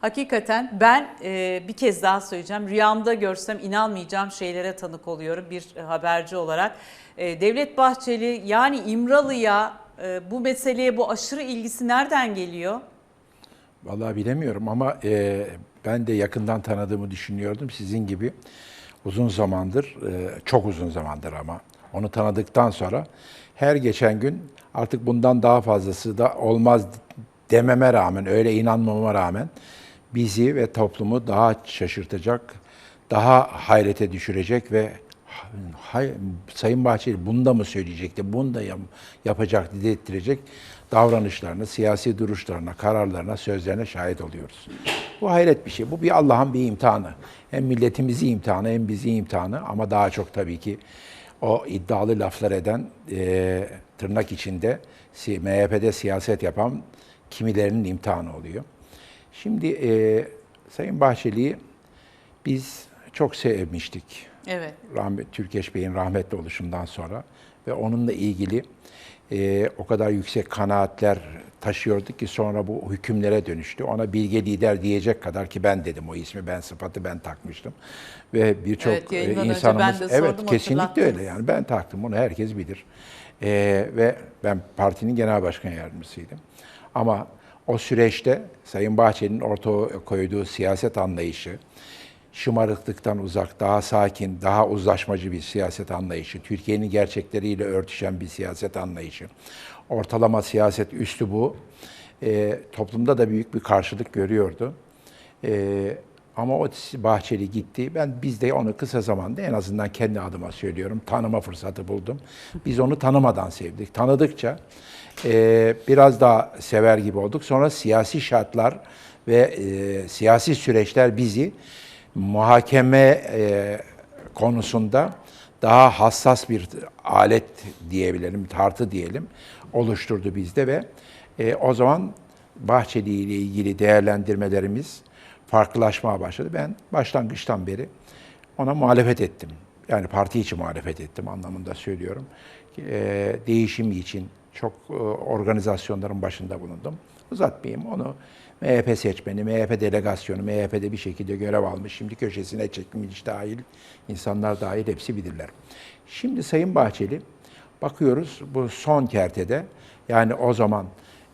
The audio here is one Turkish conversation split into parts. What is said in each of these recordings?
Hakikaten ben e, bir kez daha söyleyeceğim. Rüyamda görsem inanmayacağım şeylere tanık oluyorum bir e, haberci olarak. E, Devlet Bahçeli yani İmralı'ya e, bu meseleye bu aşırı ilgisi nereden geliyor? Vallahi bilemiyorum ama e, ben de yakından tanıdığımı düşünüyordum sizin gibi. Uzun zamandır, e, çok uzun zamandır ama onu tanıdıktan sonra her geçen gün artık bundan daha fazlası da olmaz dememe rağmen, öyle inanmama rağmen bizi ve toplumu daha şaşırtacak, daha hayrete düşürecek ve hay, Sayın Bahçeli bunu da mı söyleyecekti, bunu da yap- yapacaktı dedirttirecek davranışlarına, siyasi duruşlarına, kararlarına, sözlerine şahit oluyoruz. Bu hayret bir şey. Bu bir Allah'ın bir imtihanı. Hem milletimizi imtihanı hem bizi imtihanı ama daha çok tabii ki o iddialı laflar eden e, tırnak içinde MHP'de siyaset yapan kimilerinin imtihanı oluyor. Şimdi e, Sayın Bahçeli'yi biz çok sevmiştik Evet. rahmet, Türkeş Bey'in rahmetli oluşundan sonra ve onunla ilgili e, o kadar yüksek kanaatler taşıyorduk ki sonra bu hükümlere dönüştü. Ona bilge lider diyecek kadar ki ben dedim o ismi, ben sıfatı ben takmıştım. Ve birçok Evet, e, insanımız, ben de evet sordum, kesinlikle öyle yani ben taktım bunu herkes bilir. E, ve ben partinin genel başkan yardımcısıydım. Ama o süreçte Sayın Bahçeli'nin ortaya koyduğu siyaset anlayışı, şımarıklıktan uzak, daha sakin, daha uzlaşmacı bir siyaset anlayışı, Türkiye'nin gerçekleriyle örtüşen bir siyaset anlayışı, ortalama siyaset üslubu e, toplumda da büyük bir karşılık görüyordu. E, ama o Bahçeli gitti. Ben biz de onu kısa zamanda en azından kendi adıma söylüyorum. Tanıma fırsatı buldum. Biz onu tanımadan sevdik. Tanıdıkça e, biraz daha sever gibi olduk. Sonra siyasi şartlar ve e, siyasi süreçler bizi muhakeme e, konusunda daha hassas bir alet diyebilirim, tartı diyelim oluşturdu bizde ve e, o zaman Bahçeli ile ilgili değerlendirmelerimiz farklılaşmaya başladı. Ben başlangıçtan beri ona muhalefet ettim. Yani parti için muhalefet ettim anlamında söylüyorum. E, değişimi için çok e, organizasyonların başında bulundum. Uzatmayayım onu. MHP seçmeni, MHP delegasyonu, MHP'de bir şekilde görev almış. Şimdi köşesine çekilmiş dahil, insanlar dahil hepsi bilirler. Şimdi Sayın Bahçeli, bakıyoruz bu son kertede, yani o zaman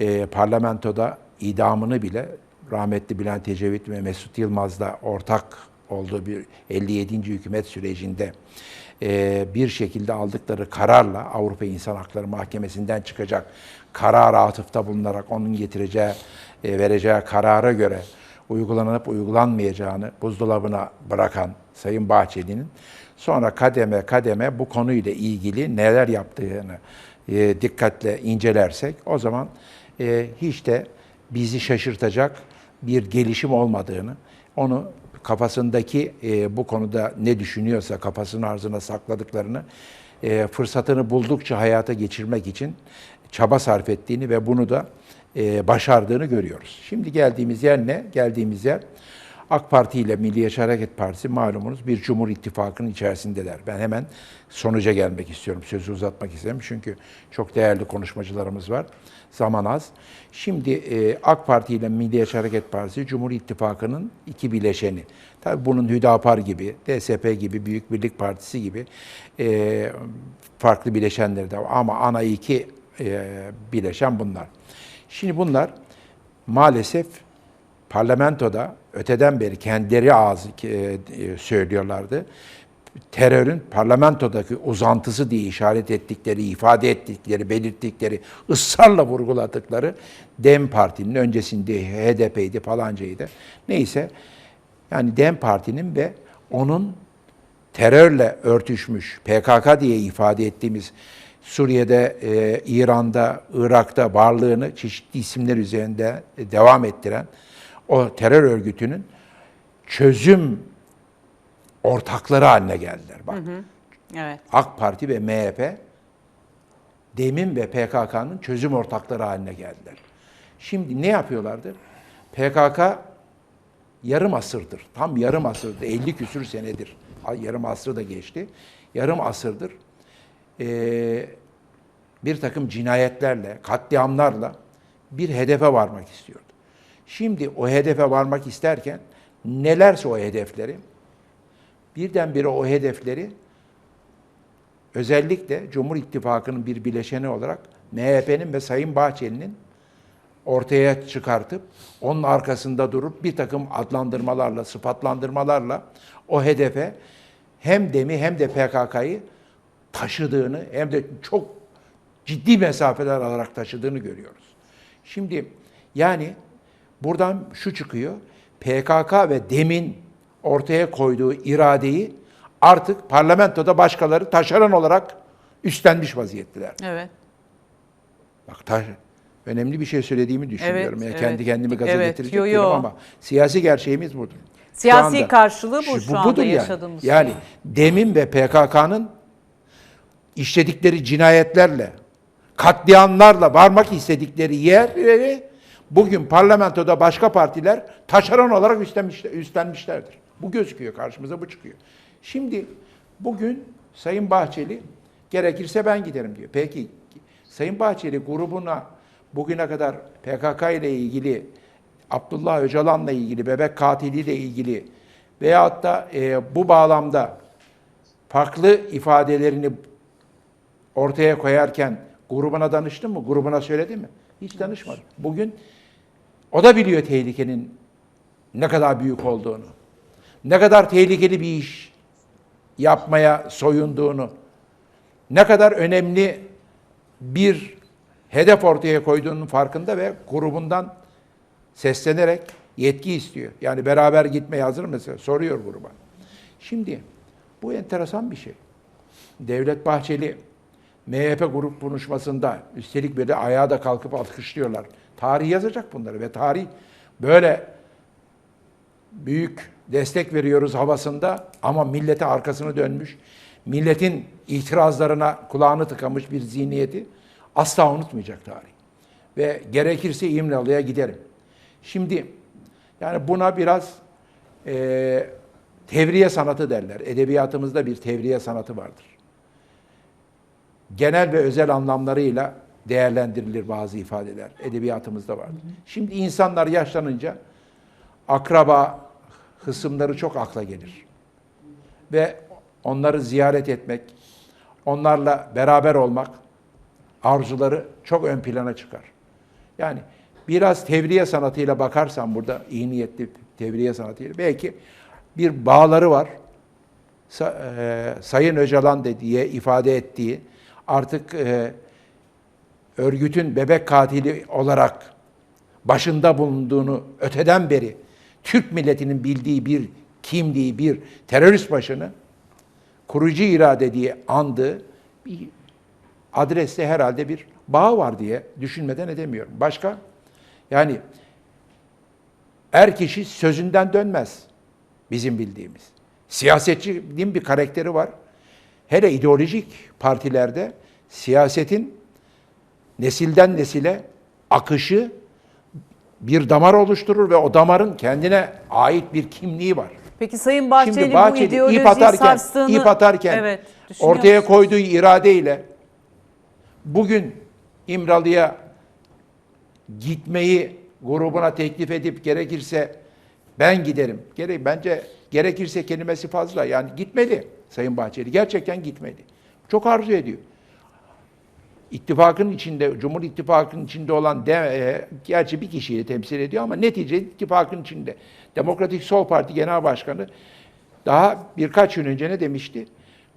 e, parlamentoda idamını bile rahmetli Bülent Ecevit ve Mesut Yılmaz'la ortak olduğu bir 57. hükümet sürecinde e, bir şekilde aldıkları kararla Avrupa İnsan Hakları Mahkemesi'nden çıkacak karara atıfta bulunarak onun getireceği, e, vereceği karara göre uygulanıp uygulanmayacağını buzdolabına bırakan Sayın Bahçeli'nin sonra kademe kademe bu konuyla ilgili neler yaptığını e, dikkatle incelersek o zaman hiç de bizi şaşırtacak bir gelişim olmadığını, onu kafasındaki e, bu konuda ne düşünüyorsa kafasının arzına sakladıklarını e, fırsatını buldukça hayata geçirmek için çaba sarf ettiğini ve bunu da e, başardığını görüyoruz. Şimdi geldiğimiz yer ne? Geldiğimiz yer AK Parti ile Milliyetçi Hareket Partisi malumunuz bir Cumhur İttifakı'nın içerisindeler. Ben hemen sonuca gelmek istiyorum. Sözü uzatmak istemem çünkü çok değerli konuşmacılarımız var. Zaman az. Şimdi e, AK Parti ile Milliyetçi Hareket Partisi Cumhur İttifakı'nın iki bileşeni. Tabii bunun Hüdapar gibi, DSP gibi, Büyük Birlik Partisi gibi e, farklı bileşenleri de var. Ama ana iki e, bileşen bunlar. Şimdi bunlar maalesef parlamentoda öteden beri kendileri ağzı e, e, söylüyorlardı. Terörün parlamentodaki uzantısı diye işaret ettikleri, ifade ettikleri, belirttikleri, ısrarla vurguladıkları DEM Parti'nin öncesinde HDP'ydi falancaydı. Neyse yani DEM Parti'nin ve onun terörle örtüşmüş PKK diye ifade ettiğimiz Suriye'de, e, İran'da, Irak'ta varlığını çeşitli isimler üzerinde devam ettiren o terör örgütünün çözüm ortakları haline geldiler. Bak Evet. AK Parti ve MHP Demin ve PKK'nın çözüm ortakları haline geldiler. Şimdi ne yapıyorlardı? PKK yarım asırdır, tam yarım asırdır, 50 küsür senedir, yarım asrı da geçti, yarım asırdır eee, bir takım cinayetlerle, katliamlarla bir hedefe varmak istiyordu. Şimdi o hedefe varmak isterken nelerse o hedefleri birdenbire o hedefleri özellikle Cumhur İttifakı'nın bir bileşeni olarak MHP'nin ve Sayın Bahçeli'nin ortaya çıkartıp onun arkasında durup bir takım adlandırmalarla, sıfatlandırmalarla o hedefe hem DEM'i hem de PKK'yı taşıdığını hem de çok ciddi mesafeler alarak taşıdığını görüyoruz. Şimdi yani buradan şu çıkıyor. PKK ve DEM'in ortaya koyduğu iradeyi artık parlamentoda başkaları taşeron olarak üstlenmiş vaziyetteler. Evet. Bak taş, önemli bir şey söylediğimi düşünüyorum. Evet, yani evet. Kendi kendimi gaza Evet, getirecek yo, yo. ama siyasi gerçeğimiz budur. Şu Siyasi anda- karşılığı bu şu anda budur yani. yaşadığımız Yani şey. DEM'in ve PKK'nın işledikleri cinayetlerle, katliamlarla varmak istedikleri yerleri bugün parlamentoda başka partiler taşeron olarak üstlenmişler, üstlenmişlerdir. Bu gözüküyor karşımıza, bu çıkıyor. Şimdi bugün Sayın Bahçeli gerekirse ben giderim diyor. Peki Sayın Bahçeli grubuna bugüne kadar PKK ile ilgili, Abdullah Öcalan'la ilgili, bebek katiliyle ilgili veyahut da e, bu bağlamda farklı ifadelerini ortaya koyarken grubuna danıştı mı? Grubuna söyledi mi? Hiç danışmadı. Bugün o da biliyor tehlikenin ne kadar büyük olduğunu. Ne kadar tehlikeli bir iş yapmaya soyunduğunu. Ne kadar önemli bir hedef ortaya koyduğunun farkında ve grubundan seslenerek yetki istiyor. Yani beraber gitmeye hazır mısın? Soruyor gruba. Şimdi bu enteresan bir şey. Devlet Bahçeli MHP grup konuşmasında üstelik böyle ayağa da kalkıp alkışlıyorlar. Tarih yazacak bunları ve tarih böyle büyük destek veriyoruz havasında ama millete arkasını dönmüş, milletin itirazlarına kulağını tıkamış bir zihniyeti asla unutmayacak tarih. Ve gerekirse İmralı'ya giderim. Şimdi yani buna biraz eee tevriye sanatı derler. Edebiyatımızda bir tevriye sanatı vardır. Genel ve özel anlamlarıyla değerlendirilir bazı ifadeler. Edebiyatımızda vardır. Şimdi insanlar yaşlanınca akraba hısımları çok akla gelir. Ve onları ziyaret etmek, onlarla beraber olmak arzuları çok ön plana çıkar. Yani biraz tevriye sanatıyla bakarsan burada iyi niyetli tevriye sanatıyla belki bir bağları var. Sa- e, Sayın Öcalan de diye ifade ettiği artık e, örgütün bebek katili olarak başında bulunduğunu öteden beri Türk milletinin bildiği bir kimliği, bir terörist başını kurucu irade diye andığı bir adreste herhalde bir bağ var diye düşünmeden edemiyorum. Başka? Yani er kişi sözünden dönmez bizim bildiğimiz. Siyasetçinin bir karakteri var. Hele ideolojik partilerde siyasetin nesilden nesile akışı bir damar oluşturur ve o damarın kendine ait bir kimliği var. Peki Sayın Bahçeli, Şimdi bu ideolojiyi ip atarken, sarstığını... ip atarken evet, ortaya koyduğu iradeyle bugün İmralı'ya gitmeyi grubuna teklif edip gerekirse ben giderim. Gerek bence gerekirse kelimesi fazla. Yani gitmeli Sayın Bahçeli. Gerçekten gitmeli. Çok arzu ediyor. İttifakın içinde, Cumhur İttifakı'nın içinde olan, de, e, gerçi bir kişiyi temsil ediyor ama netice ittifakın içinde. Demokratik Sol Parti Genel Başkanı daha birkaç gün önce ne demişti?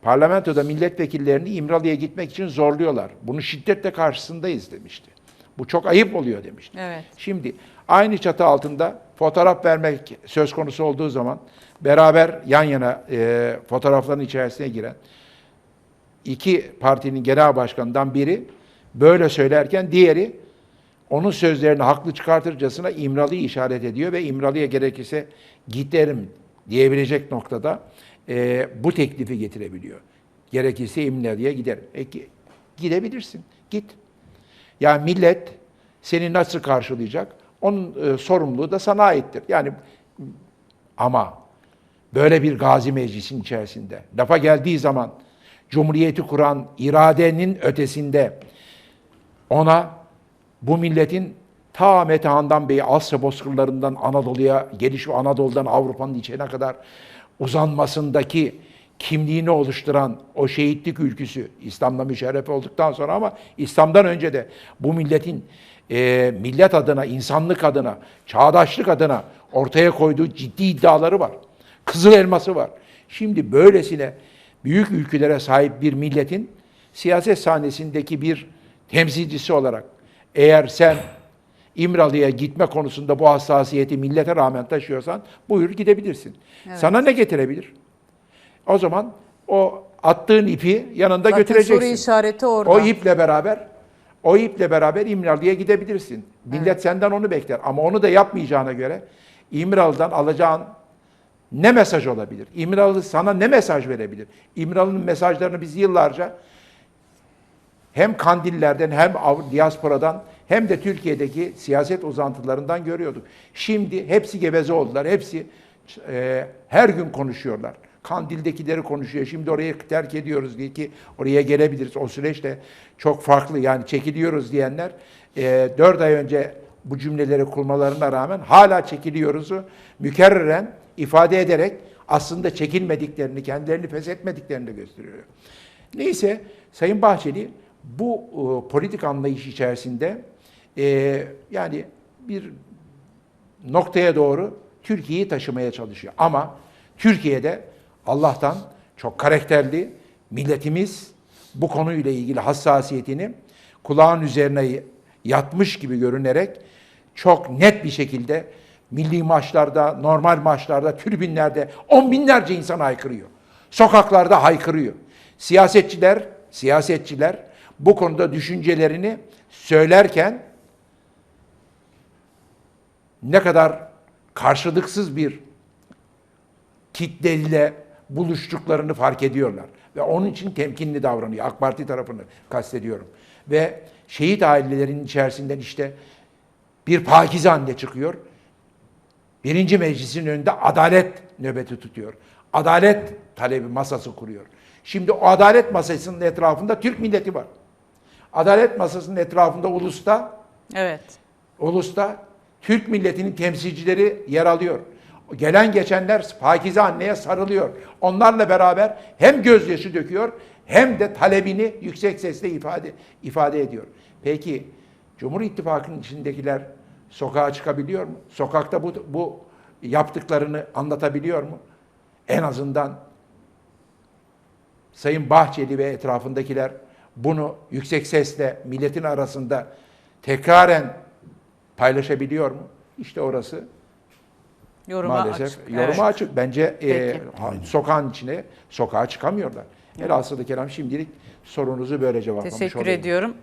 Parlamentoda milletvekillerini İmralı'ya gitmek için zorluyorlar. Bunu şiddetle karşısındayız demişti. Bu çok ayıp oluyor demişti. Evet. Şimdi aynı çatı altında fotoğraf vermek söz konusu olduğu zaman beraber yan yana e, fotoğrafların içerisine giren iki partinin genel başkanından biri böyle söylerken diğeri onun sözlerini haklı çıkartırcasına İmralı'yı işaret ediyor ve İmralı'ya gerekirse giderim diyebilecek noktada e, bu teklifi getirebiliyor. Gerekirse İmralı'ya giderim. Peki gidebilirsin. Git. Yani millet seni nasıl karşılayacak? Onun e, sorumluluğu da sana aittir. Yani ama böyle bir gazi meclisin içerisinde lafa geldiği zaman Cumhuriyeti kuran iradenin ötesinde ona bu milletin Ta Metehan'dan Bey, Asya bozkırlarından Anadolu'ya, geliş ve Anadolu'dan Avrupa'nın içine kadar uzanmasındaki kimliğini oluşturan o şehitlik ülküsü İslam'la müşerref olduktan sonra ama İslam'dan önce de bu milletin e, millet adına, insanlık adına, çağdaşlık adına ortaya koyduğu ciddi iddiaları var. Kızıl elması var. Şimdi böylesine büyük ülkelere sahip bir milletin siyaset sahnesindeki bir temsilcisi olarak eğer sen İmralı'ya gitme konusunda bu hassasiyeti millete rağmen taşıyorsan buyur gidebilirsin. Sana ne getirebilir? O zaman o attığın ipi yanında Zaten götüreceksin. soru işareti orada. O iple beraber o iple beraber İmralı'ya gidebilirsin. Millet senden onu bekler ama onu da yapmayacağına göre İmralı'dan alacağın ne mesaj olabilir? İmralı sana ne mesaj verebilir? İmralı'nın mesajlarını biz yıllarca hem Kandillerden hem diasporadan hem de Türkiye'deki siyaset uzantılarından görüyorduk. Şimdi hepsi geveze oldular. Hepsi e, her gün konuşuyorlar. Kandil'dekileri konuşuyor. Şimdi orayı terk ediyoruz diye ki oraya gelebiliriz. O süreç de çok farklı. Yani çekiliyoruz diyenler e, 4 ay önce bu cümleleri kurmalarına rağmen hala çekiliyoruzu mükerreren ifade ederek aslında çekilmediklerini, kendilerini feshetmediklerini de gösteriyor. Neyse Sayın Bahçeli bu e, politik anlayış içerisinde e, yani bir noktaya doğru Türkiye'yi taşımaya çalışıyor. Ama Türkiye'de Allah'tan çok karakterli milletimiz bu konuyla ilgili hassasiyetini kulağın üzerine yatmış gibi görünerek çok net bir şekilde milli maçlarda, normal maçlarda, tribünlerde on binlerce insan haykırıyor. Sokaklarda haykırıyor. Siyasetçiler, siyasetçiler bu konuda düşüncelerini söylerken ne kadar karşılıksız bir kitleyle buluştuklarını fark ediyorlar. Ve onun için temkinli davranıyor. AK Parti tarafını kastediyorum. Ve şehit ailelerinin içerisinden işte bir pakize anne çıkıyor. Birinci meclisin önünde adalet nöbeti tutuyor. Adalet talebi masası kuruyor. Şimdi o adalet masasının etrafında Türk milleti var. Adalet masasının etrafında ulusta Evet. Ulus'ta Türk milletinin temsilcileri yer alıyor. Gelen geçenler Pakize anneye sarılıyor. Onlarla beraber hem gözyaşı döküyor hem de talebini yüksek sesle ifade ifade ediyor. Peki Cumhur İttifakı'nın içindekiler sokağa çıkabiliyor mu? Sokakta bu, bu yaptıklarını anlatabiliyor mu? En azından Sayın Bahçeli ve etrafındakiler bunu yüksek sesle milletin arasında tekraren paylaşabiliyor mu? İşte orası Yoruma maalesef açık. yoruma Evet. açık. Bence e, Peki. sokağın içine sokağa çıkamıyorlar. Elhasılı kelam şimdilik sorunuzu böyle cevaplamış Teşekkür olayım. ediyorum.